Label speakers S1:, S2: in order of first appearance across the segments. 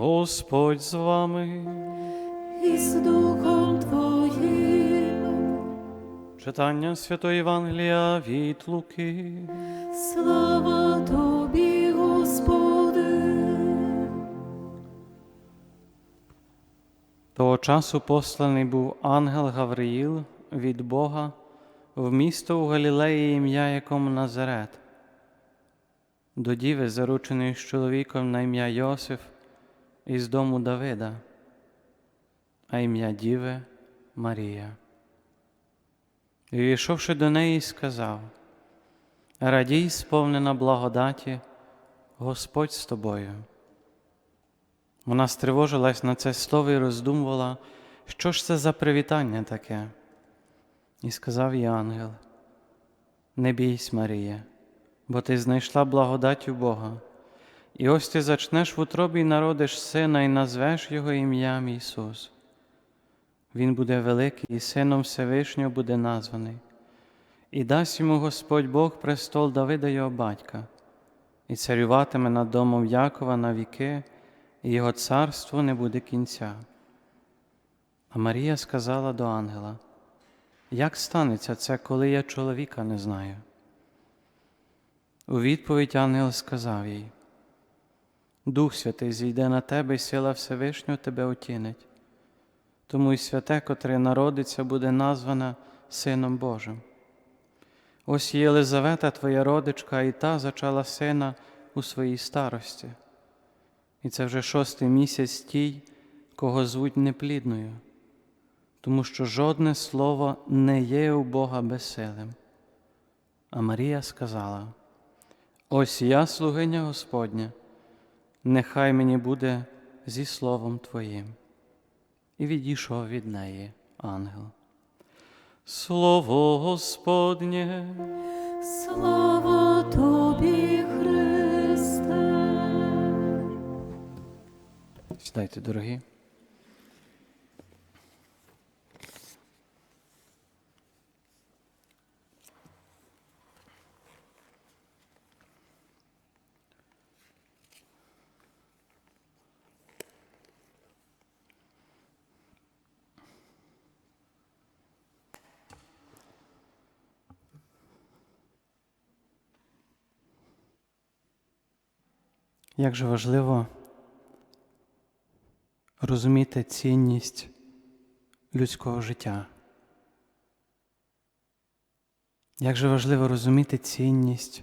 S1: Господь з вами.
S2: і з Духом Твоїм.
S1: Читання Святої Євангелія від Луки.
S2: Слава Тобі, Господи.
S1: Того часу посланий був ангел Гавриїл від Бога в місто у Галілеї, ім'я якому Назарет, до діви, зарученої з чоловіком на ім'я Йосиф із дому Давида, а ім'я Діви Марія. І війшовши до неї, сказав: Радій, сповнена благодаті, Господь з тобою. Вона стривожилась на це слово і роздумувала, що ж це за привітання таке. І сказав їй ангел: Не бійсь, Марія, бо ти знайшла благодать у Бога, і ось ти зачнеш в утробі і народиш сина, і назвеш його ім'ям Ісус. Він буде великий, і сином Всевишнього буде названий, і дасть йому Господь Бог престол Давида його батька, і царюватиме над домом Якова на віки, і його царство не буде кінця. А Марія сказала до ангела, як станеться це, коли я чоловіка не знаю? У відповідь ангел сказав їй, Дух Святий зійде на тебе, і сила Всевишнього тебе отінить. Тому й святе, котре народиться, буде названа Сином Божим. Ось Єлизавета, твоя родичка, і та зачала сина у своїй старості. І це вже шостий місяць тій, кого звуть неплідною, тому що жодне слово не є у Бога безсилим. А Марія сказала: Ось я, слугиня Господня, нехай мені буде зі словом Твоїм. І відійшов від неї ангел. Слово Господнє.
S2: Слава Тобі, Христе.
S1: Сідайте, дорогі. Як же важливо розуміти цінність людського життя. Як же важливо розуміти цінність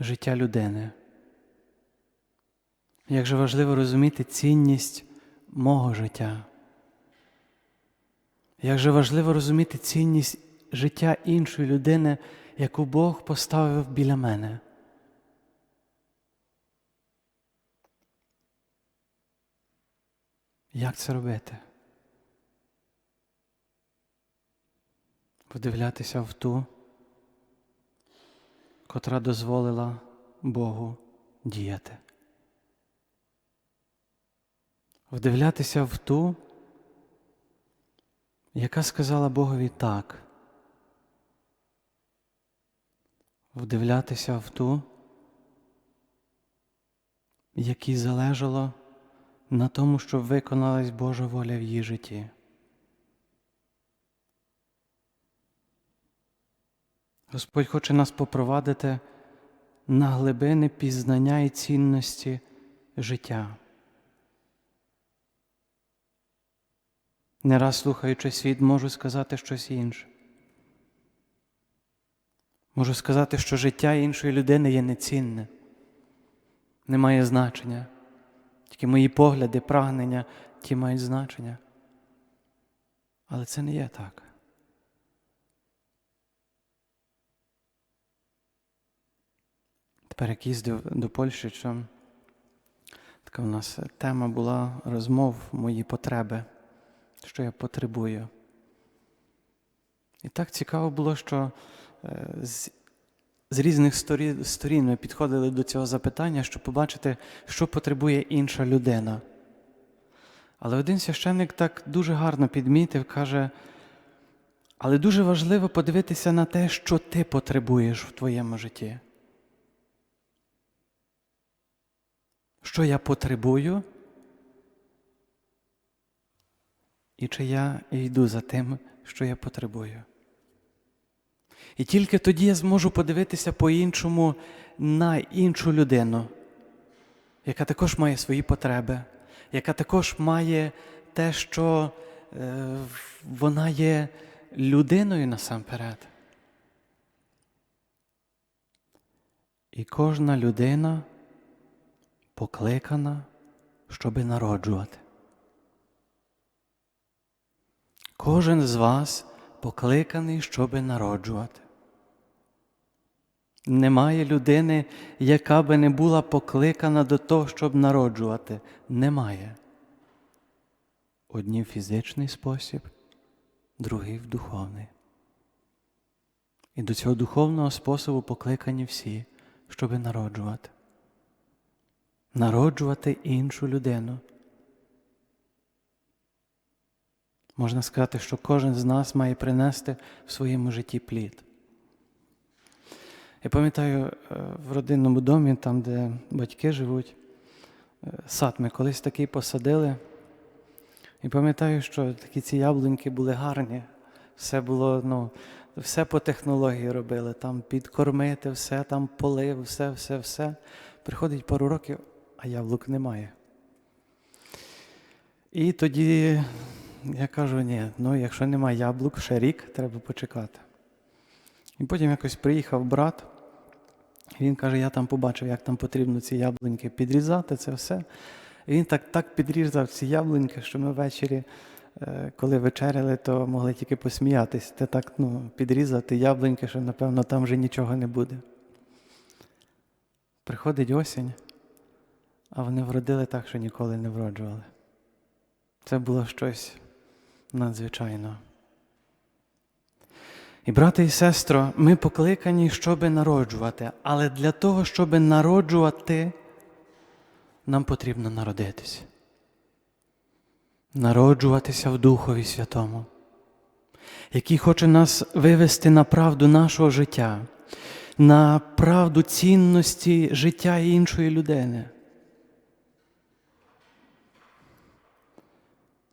S1: життя людини. Як же важливо розуміти цінність мого життя. Як же важливо розуміти цінність життя іншої людини, яку Бог поставив біля мене. Як це робити? Подивлятися в ту, котра дозволила Богу діяти. Вдивлятися в ту, яка сказала Богові так. Вдивлятися в ту, якій залежало на тому, щоб виконалась Божа воля в її житті. Господь хоче нас попровадити на глибини пізнання і цінності життя. Не раз слухаючи світ, можу сказати щось інше. Можу сказати, що життя іншої людини є нецінне, не має значення. Тільки мої погляди, прагнення ті мають значення. Але це не є так. Тепер як їздив до Польщі, що така у нас тема була розмов мої потреби, що я потребую. І так цікаво було, що е, з з різних сторін, ми підходили до цього запитання, щоб побачити, що потребує інша людина. Але один священник так дуже гарно підмітив, каже, але дуже важливо подивитися на те, що ти потребуєш в твоєму житті. Що я потребую, і чи я йду за тим, що я потребую. І тільки тоді я зможу подивитися по-іншому на іншу людину, яка також має свої потреби, яка також має те, що е, вона є людиною насамперед. І кожна людина покликана, щоби народжувати. Кожен з вас покликаний, щоби народжувати. Немає людини, яка би не була покликана до того, щоб народжувати. Немає. Одні в фізичний спосіб, другий в духовний. І до цього духовного способу покликані всі, щоби народжувати. Народжувати іншу людину. Можна сказати, що кожен з нас має принести в своєму житті плід. Я пам'ятаю, е, в родинному домі, там, де батьки живуть, е, сад ми колись такий посадили. І пам'ятаю, що такі ці яблуньки були гарні. Все було, ну, все по технології робили. Там підкормити, все, там полив, все, все, все. Приходить пару років, а яблук немає. І тоді я кажу, ні, ну якщо немає яблук, ще рік треба почекати. І потім якось приїхав брат, він каже, я там побачив, як там потрібно ці яблуньки підрізати, це все. І він так, так підрізав ці яблуньки, що ми ввечері, е, коли вечеряли, то могли тільки посміятись. Те так ну, підрізати яблуньки, що, напевно, там вже нічого не буде. Приходить осінь, а вони вродили так, що ніколи не вроджували. Це було щось надзвичайно. І, брате і сестро, ми покликані, щоби народжувати, але для того, щоб народжувати, нам потрібно народитися. Народжуватися в Духові Святому, який хоче нас вивести на правду нашого життя, на правду цінності життя іншої людини.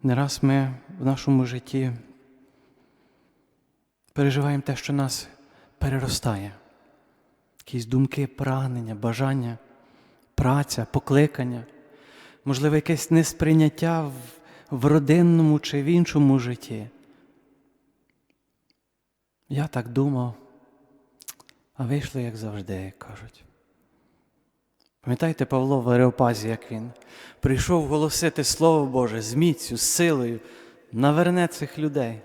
S1: Не раз ми в нашому житті переживаємо те, що нас переростає. Якісь думки, прагнення, бажання, праця, покликання, можливо, якесь несприйняття в, в родинному чи в іншому житті. Я так думав, а вийшло, як завжди, як кажуть. Пам'ятаєте Павло в Ареопазі, як він прийшов голосити Слово Боже з міцю, з силою, наверне цих людей.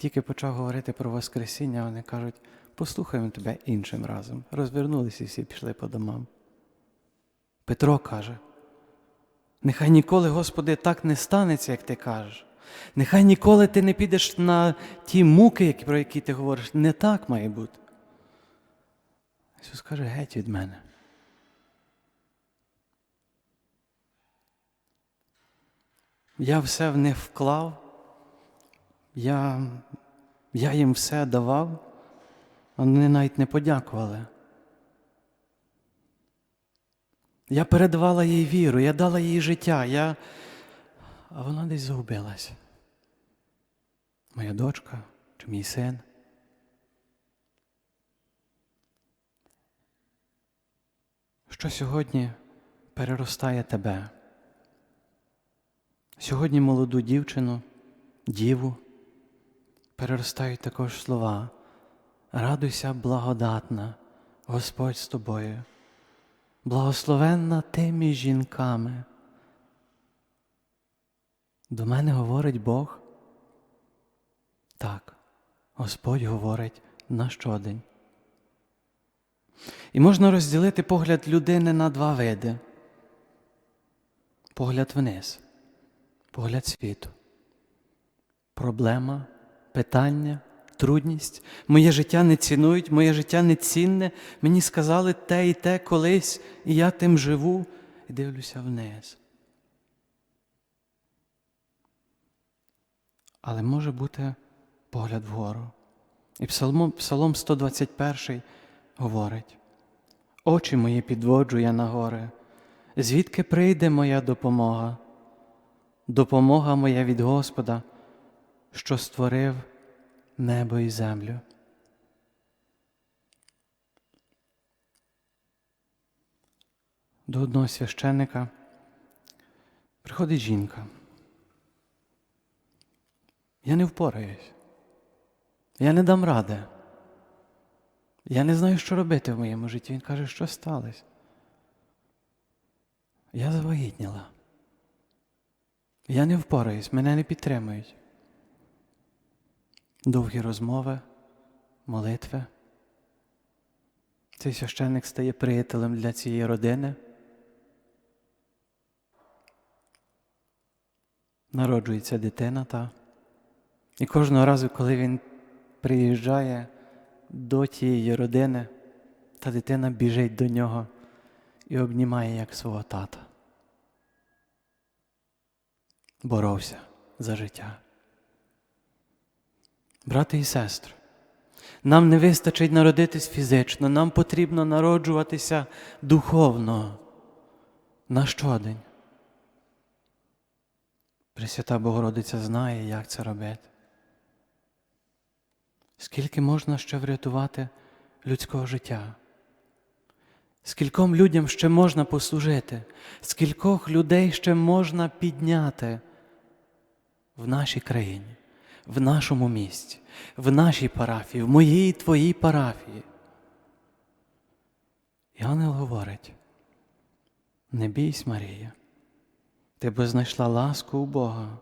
S1: Тільки почав говорити про Воскресіння, вони кажуть, послухаємо тебе іншим разом. Розвернулися і всі пішли по домам. Петро каже, нехай ніколи, Господи, так не станеться, як ти кажеш. Нехай ніколи ти не підеш на ті муки, про які ти говориш. Не так має бути. Ісус каже, геть від мене. Я все в них вклав, я, я їм все давав, вони навіть не подякували. Я передавала їй віру, я дала їй життя, я... а вона десь загубилась. Моя дочка чи мій син. Що сьогодні переростає тебе? Сьогодні молоду дівчину, діву переростають також слова. Радуйся, благодатна, Господь з тобою, благословенна ти між жінками. До мене говорить Бог. Так, Господь говорить на щодень. І можна розділити погляд людини на два види. Погляд вниз погляд світу. Проблема, питання, трудність. Моє життя не цінують, моє життя не цінне. Мені сказали те і те колись, і я тим живу і дивлюся вниз. Але може бути погляд вгору. І Псалом, Псалом 121 говорить: Очі мої підводжу я на гори, звідки прийде моя допомога? допомога моя від Господа, що створив небо і землю. До одного священника приходить жінка. Я не впораюсь. Я не дам ради. Я не знаю, що робити в моєму житті. Він каже, що сталося. Я завагітніла. Я не впораюсь, мене не підтримують. Довгі розмови, молитви. Цей священник стає приятелем для цієї родини. Народжується дитина та. І кожного разу, коли він приїжджає до тієї родини, та дитина біжить до нього і обнімає як свого тата. Боровся за життя. Брати і сестри, нам не вистачить народитись фізично, нам потрібно народжуватися духовно на щодень. Пресвята Богородиця знає, як це робити. Скільки можна ще врятувати людського життя? Скільком людям ще можна послужити, скількох людей ще можна підняти в нашій країні, в нашому місті, в нашій парафії, в моїй твоїй парафії. І ангел говорить: не бійсь, Марія, ти бо знайшла ласку у Бога.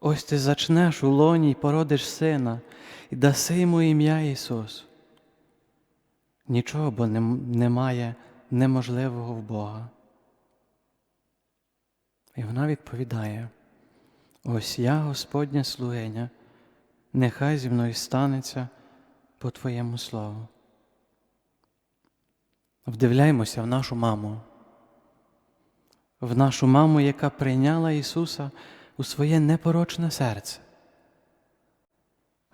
S1: Ось ти зачнеш у лоні й породиш сина, і даси йому ім'я Ісус. Нічого бо немає неможливого в Бога. І вона відповідає: ось я, Господня слугиня, нехай зі мною станеться по Твоєму слову. Вдивляємося в нашу маму, в нашу маму, яка прийняла Ісуса у своє непорочне серце.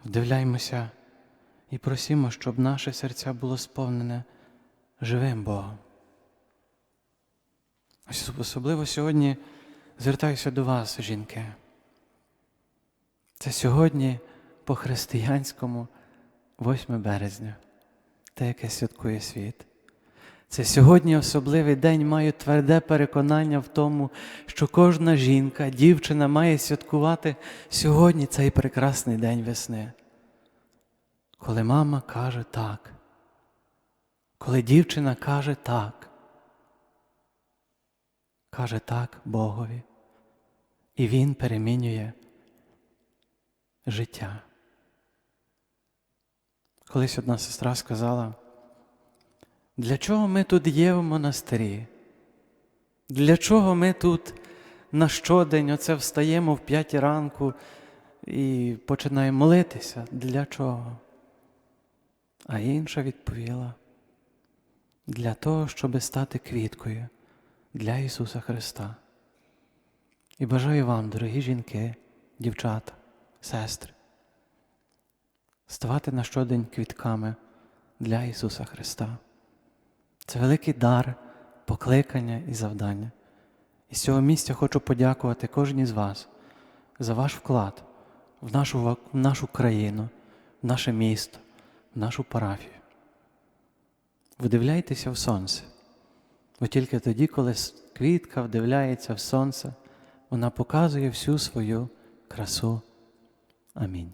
S1: Вдивляємося і просимо, щоб наше серця було сповнене живим Богом. Особливо сьогодні звертаюся до вас, жінки. Це сьогодні по-християнському 8 березня, те, яке святкує світ. Це сьогодні особливий день маю тверде переконання в тому, що кожна жінка, дівчина має святкувати сьогодні цей прекрасний день весни. Коли мама каже так, коли дівчина каже так, каже так Богові, і Він перемінює життя. Колись одна сестра сказала, для чого ми тут є в монастирі? Для чого ми тут на щодень оце встаємо в п'ятій ранку і починаємо молитися? Для чого? А інша відповіла, для того, щоб стати квіткою для Ісуса Христа. І бажаю вам, дорогі жінки, дівчата, сестри, ставати на щодень квітками для Ісуса Христа. Це великий дар, покликання і завдання. І з цього місця хочу подякувати кожній з вас за ваш вклад в нашу, в нашу країну, в наше місто, в нашу парафію. Вдивляйтеся в сонце, бо тільки тоді, коли квітка вдивляється в сонце, вона показує всю свою красу. Амінь.